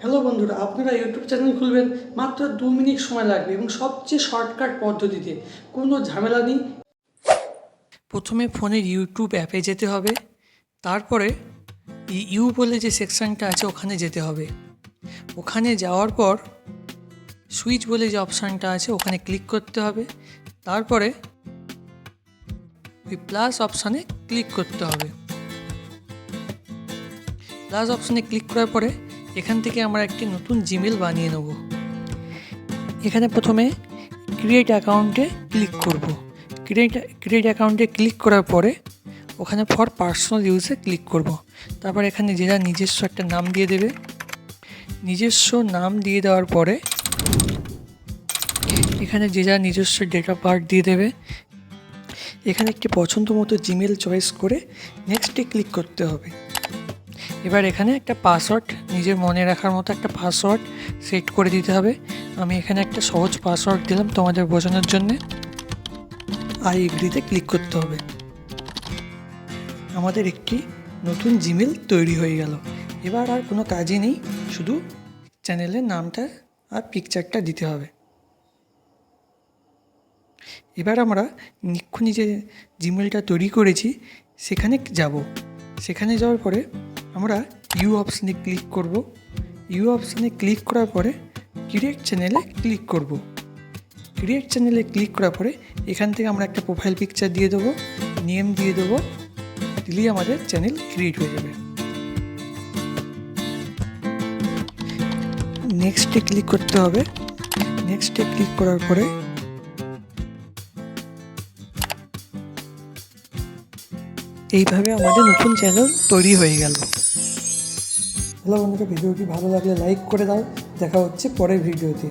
Hello বন্ধুরা, আপনারা YouTube channel খুলবেন, মাত্র দু মিনিট সময় লাগবে এবং সবচেয়ে শর্টকাট পদ্ধতিতে, কোনো ঝামেলা নেই। প্রথমে ফোনের ইউটিউব অ্যাপে যেতে হবে, তারপরে ইউ বলে যে সেকশনটা আছে ওখানে যেতে হবে। ওখানে যাওয়ার পর সুইচ বলে যে অপশানটা আছে ওখানে ক্লিক করতে হবে, তারপরে ওই প্লাস অপশানে ক্লিক করতে হবে। প্লাস অপশানে ক্লিক করার পরে এখান থেকে আমরা একটি নতুন জিমেল বানিয়ে নেব। এখানে প্রথমে ক্রিয়েট অ্যাকাউন্টে ক্লিক করব। ক্রিয়েট ক্রিয়েট অ্যাকাউন্টে ক্লিক করার পরে ওখানে ফর পার্সোনাল ইউজে ক্লিক করব। তারপর এখানে যেটা নিজস্ব একটা নাম দিয়ে দেবে। নিজস্ব নাম দিয়ে দেওয়ার পরে এখানে যে যা নিজস্ব ডেট অফ বার্থ দিয়ে দেবে। এখানে একটি পছন্দ মতো জিমেল চয়েস করে নেক্সটে ক্লিক করতে হবে। এবার এখানে একটা পাসওয়ার্ড নিজের মনে রাখার মতো একটা পাসওয়ার্ড সেট করে দিতে হবে। আমি এখানে একটা সহজ পাসওয়ার্ড দিলাম তোমাদের বোঝানোর জন্যে। আই এগ্রিতে ক্লিক করতে হবে। আমাদের একটি নতুন জিমেল তৈরি হয়ে গেল। এবার আর কোনো কাজই নেই, শুধু চ্যানেলের নামটা আর পিকচারটা দিতে হবে। এবার আমরা এক্ষুনি যে জিমেলটা তৈরি করেছি, সেখানে যাব। সেখানে যাওয়ার পরে আমরা ইউ অপশানে ক্লিক করব। ইউ অপশানে ক্লিক করার পরে ক্রিয়েট চ্যানেলে ক্লিক করব। ক্রিয়েট চ্যানেলে ক্লিক করার পরে এখান থেকে আমরা একটা প্রোফাইল পিকচার দিয়ে দেবো নেম দিয়ে দেবো, দিলেই আমাদের চ্যানেল ক্রিয়েট হয়ে যাবে। নেক্সটে ক্লিক করতে হবে। নেক্সটে ক্লিক করার পরে এইভাবে আমাদের নতুন চ্যানেল তৈরি হয়ে গেল। হ্যালো বন্ধুরা ভিডিওটি ভালো লাগলে লাইক করে দাও। দেখা হচ্ছে পরের ভিডিওতে।